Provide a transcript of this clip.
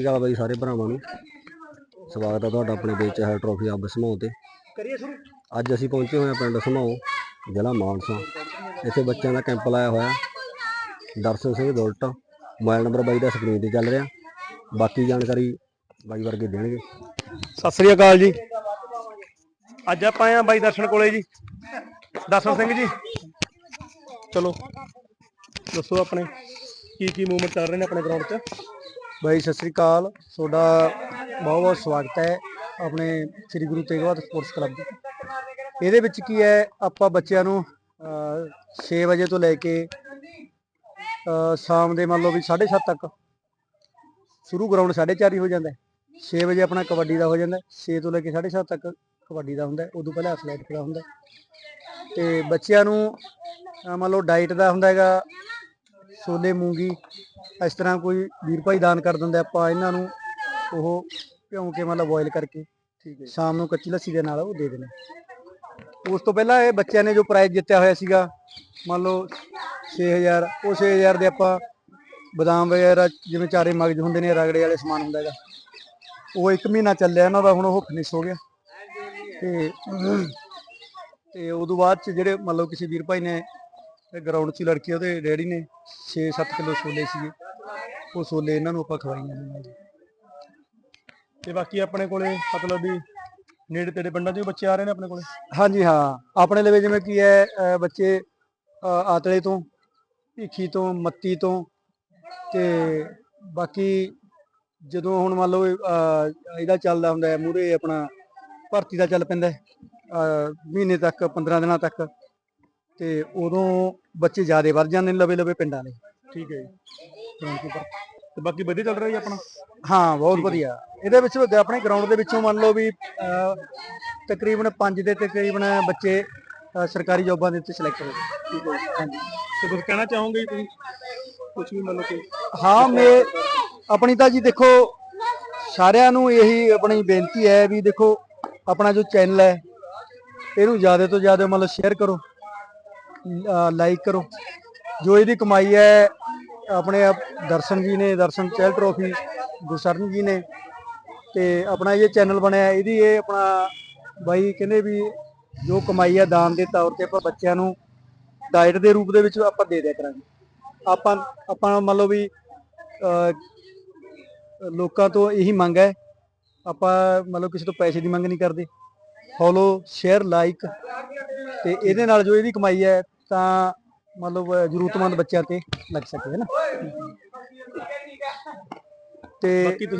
ਸਤਿ ਸ਼੍ਰੀ ਅਕਾਲ ਬਾਈ ਸਾਰੇ ਭਰਾਵਾਂ ਨੂੰ। ਸਵਾਗਤ ਹੈ ਤੁਹਾਡਾ ਆਪਣੇ ਬੇਚ ਹੈ ਟਰੋਫੀ ਅੱਬ ਸਮਾਉ ਤੇ। ਕਰੀਏ ਸ਼ੁਰੂ? ਅੱਜ ਅਸੀਂ ਪਹੁੰਚੇ ਹੋਏ ਹਾਂ ਪਿੰਡ ਸਮਾਉ ਜ਼ਿਲ੍ਹਾ ਮਾਨਸਾ। ਇੱਥੇ ਬੱਚਿਆਂ ਦਾ ਕੈਂਪ ਲਾਇਆ ਹੋਇਆ। ਦਰਸ਼ਨ ਸਿੰਘ ਦੁਲਟ ਮੋਬਾਈਲ ਨੰਬਰ ਬਾਈ ਦਾ ਸਕਰੀਨ ਤੇ ਚੱਲ ਰਿਹਾ। ਬਾਕੀ ਜਾਣਕਾਰੀ ਬਾਈ ਵਰਗੇ ਦੇਣਗੇ। ਸਤਿ ਸ੍ਰੀ ਅਕਾਲ ਜੀ। ਅੱਜ ਆਪਾਂ ਆਏ ਆ ਬਾਈ ਦਰਸ਼ਨ ਕੋਲੇ ਜੀ। ਦਰਸ਼ਨ ਸਿੰਘ ਜੀ। ਚਲੋ ਦੱਸੋ ਆਪਣੇ ਕੀ ਕੀ ਮੂਵਮੈਂਟ ਚੱਲ ਰਹੇ ਨੇ ਆਪਣੇ ਗਰਾਊਂਡ 'ਚ? ਬਾਈ, ਸਤਿ ਸ੍ਰੀ ਅਕਾਲ। ਤੁਹਾਡਾ ਬਹੁਤ ਬਹੁਤ ਸਵਾਗਤ ਹੈ ਆਪਣੇ ਸ੍ਰੀ ਗੁਰੂ ਤੇਗ ਬਹਾਦਰ ਸਪੋਰਟਸ ਕਲੱਬ ਦੀ ਇਹਦੇ ਵਿੱਚ ਕੀ ਹੈ, ਆਪਾਂ ਬੱਚਿਆਂ ਨੂੰ 6 ਵਜੇ ਤੋਂ ਲੈ ਕੇ ਸ਼ਾਮ ਦੇ ਮੰਨ ਲਓ ਵੀ 7:30 ਤੱਕ ਸ਼ੁਰੂ ਗਰਾਊਂਡ 4:30 ਹੀ ਹੋ ਜਾਂਦਾ ਹੈ। 6 ਵਜੇ ਆਪਣਾ ਕਬੱਡੀ ਦਾ ਹੋ ਜਾਂਦਾ 6 ਤੋਂ ਲੈ ਕੇ 7:30 ਤੱਕ ਕਬੱਡੀ ਦਾ ਹੁੰਦਾ ਹੈ। ਉਦੋਂ ਪਹਿਲਾਂ ਐਥਲੈਟਿਕ ਦਾ ਹੁੰਦਾ ਹੈ। ਤੇ ਬੱਚਿਆਂ ਨੂੰ ਮੰਨ ਲਓ ਡਾਈਟ ਦਾ ਹੁੰਦਾ ਹੈਗਾ ਛੋਲੇ ਮੂੰਗੀ ਇਸ ਤਰ੍ਹਾਂ ਕੋਈ ਵੀਰ ਭਾਈ ਦਾਨ ਕਰ ਦਿੰਦਾ ਆਪਾਂ ਇਹਨਾਂ ਨੂੰ ਉਹ ਭਿਉਂ ਕੇ ਮਤਲਬ ਬੋਇਲ ਕਰਕੇ ਠੀਕ ਹੈ ਸ਼ਾਮ ਨੂੰ ਕੱਚੀ ਲੱਸੀ ਦੇ ਨਾਲ ਉਹ ਦੇ ਦੇਣਾ। ਉਸ ਤੋਂ ਪਹਿਲਾਂ ਇਹ ਬੱਚਿਆਂ ਨੇ ਜੋ ਪ੍ਰਾਈਜ਼ ਜਿੱਤਿਆ ਹੋਇਆ ਸੀਗਾ ਮੰਨ ਲਓ 6000 ਉਹ 6000 ਦੇ ਆਪਾਂ ਬਦਾਮ ਵਗੈਰਾ ਜਿਵੇਂ ਚਾਰੇ ਮਗਜ ਹੁੰਦੇ ਨੇ ਰਗੜੇ ਵਾਲੇ ਸਮਾਨ ਹੁੰਦਾ ਹੈਗਾ ਉਹ ਇੱਕ ਮਹੀਨਾ ਚੱਲਿਆ ਇਹਨਾਂ ਦਾ ਹੁਣ ਉਹ ਫਿਨਿਸ਼ ਹੋ ਗਿਆ। ਤੇ ਤੇ ਉਦੋਂ ਬਾਅਦ ਚ ਜਿਹੜੇ ਮੰਨ ਲਓ ਕਿਸੇ ਵੀਰ ਭਾਈ ਨੇ ਗਰਾਊਂਡ 'ਚ ਹੀ ਲੜਕੀ ਉਹਦੇ ਡੈਡੀ ਨੇ 6-7 ਕਿਲੋ ਛੋਲੇ ਸੀਗੇ। ਉਹ ਛੋਲੇ ਇਹਨਾਂ ਨੂੰ ਆਪਾਂ ਖਵਾਈਆਂ ਨੇ। ਜੀ। ਤੇ ਬਾਕੀ ਆਪਣੇ ਕੋਲੇ ਮਤਲਬ ਵੀ ਨੇੜੇ ਤੇੜੇ ਪਿੰਡਾਂ 'ਚ ਵੀ ਬੱਚੇ ਆ ਰਹੇ ਨੇ ਆਪਣੇ ਕੋਲੇ? ਹਾਂਜੀ ਹਾਂ ਆਪਣੇ ਲਈ ਜਿਵੇਂ ਕੀ ਹੈ ਅਹ ਬੱਚੇ ਅਹ ਆਤਲੇ ਤੋਂ ਭੀਖੀ ਤੋਂ ਮੱਤੀ ਤੋਂ ਤੇ ਬਾਕੀ ਜਦੋਂ ਹੁਣ ਮੰਨ ਲਓ ਅਹ ਇਹਦਾ ਚੱਲਦਾ ਹੁੰਦਾ ਹੈ ਮੂਰੇ ਆਪਣਾ ਭਰਤੀ ਦਾ ਚੱਲ ਪੈਂਦਾ ਹੈ, ਅਹ ਮਹੀਨੇ ਤੱਕ 15 ਦਿਨਾਂ ਤੱਕ। ਤੇ ਉਦੋਂ ਬੱਚੇ ਜ਼ਿਆਦੇ ਵੱਧ ਜਾਂਦੇ ਨੇ ਲਵੇ ਲਵੇ ਪਿੰਡਾਂ ਦੇ। ਠੀਕ ਹੈ ਜੀ। ਤੇ ਬਾਕੀ ਵਧੀਆ ਚੱਲ ਰਿਹਾ ਜੀ ਆਪਣਾ? ਹਾਂ ਬਹੁਤ ਵਧੀਆ। ਇਹਦੇ ਵਿੱਚ ਆਪਣੇ ਗਰਾਊਂਡ ਦੇ ਵਿੱਚੋਂ ਮੰਨ ਲਓ ਵੀ ਤਕਰੀਬਨ 5 ਦੇ ਤਕਰੀਬਨ ਬੱਚੇ ਸਰਕਾਰੀ ਜੌਬਾਂ ਦੇ ਉੱਤੇ ਸਿਲੈਕਟ ਹੋ ਗਏ। ਠੀਕ ਹੈ ਹਾਂਜੀ। ਤੇ ਕੁਝ ਕਹਿਣਾ ਚਾਹੋਗੇ ਤੁਸੀਂ? ਕੁਝ ਵੀ ਮਤਲਬ ਕਿ ਹਾਂ ਮੈਂ ਆਪਣੀ ਤਾਂ ਜੀ ਦੇਖੋ ਸਾਰਿਆਂ ਨੂੰ ਇਹੀ ਆਪਣੀ ਬੇਨਤੀ ਹੈ ਵੀ ਦੇਖੋ ਆਪਣਾ ਜੋ ਚੈਨਲ ਹੈ ਇਹਨੂੰ ਜ਼ਿਆਦਾ ਤੋਂ ਜ਼ਿਆਦਾ ਮਤਲਬ ਸ਼ੇਅਰ ਕਰੋ। ਲਾਈਕ ਕਰੋ। ਜੋ ਇਹਦੀ ਕਮਾਈ ਹੈ ਆਪਣੇ ਆਪ ਦਰਸ਼ਨ ਜੀ ਨੇ ਦਰਸ਼ਨ ਚੈਲ ਟਰੋਫੀ ਗੁਰਸਰਨ ਜੀ ਨੇ ਤੇ ਆਪਣਾ ਇਹ ਚੈਨਲ ਬਣਿਆ ਇਹਦੀ ਇਹ ਆਪਣਾ ਬਾਈ ਕਹਿੰਦੇ ਵੀ ਜੋ ਕਮਾਈ ਹੈ ਦਾਨ ਦੇ ਤੌਰ ਤੇ ਆਪਾਂ ਬੱਚਿਆਂ ਨੂੰ ਡਾਇਟ ਦੇ ਰੂਪ ਦੇ ਵਿੱਚ ਆਪਾਂ ਦੇ ਦਿਆ ਕਰਾਂਗੇ। ਆਪਾਂ ਆਪਾਂ ਮੰਨ ਲਓ ਵੀ ਅਹ, ਲੋਕਾਂ ਤੋਂ ਇਹੀ ਮੰਗ ਹੈ ਆਪਾਂ ਮਤਲਬ ਕਿਸੇ ਤੋਂ ਪੈਸੇ ਦੀ ਮੰਗ ਨਹੀਂ ਕਰਦੇ। ਫੋਲੋ, ਸ਼ੇਅਰ, ਲਾਈਕ ਤੇ ਇਹਦੇ ਨਾਲ ਜੋ ਇਹਦੀ ਕਮਾਈ ਹੈ ਤਾਂ ਮਤਲਬ ਜ਼ਰੂਰਤਮੰਦ ਬੱਚਿਆਂ ਤੇ ਲੱਗ ਸਕੇ ਹੈ ਨਾ। ਤੇ ਬਾਕੀ ਤੁਸੀਂ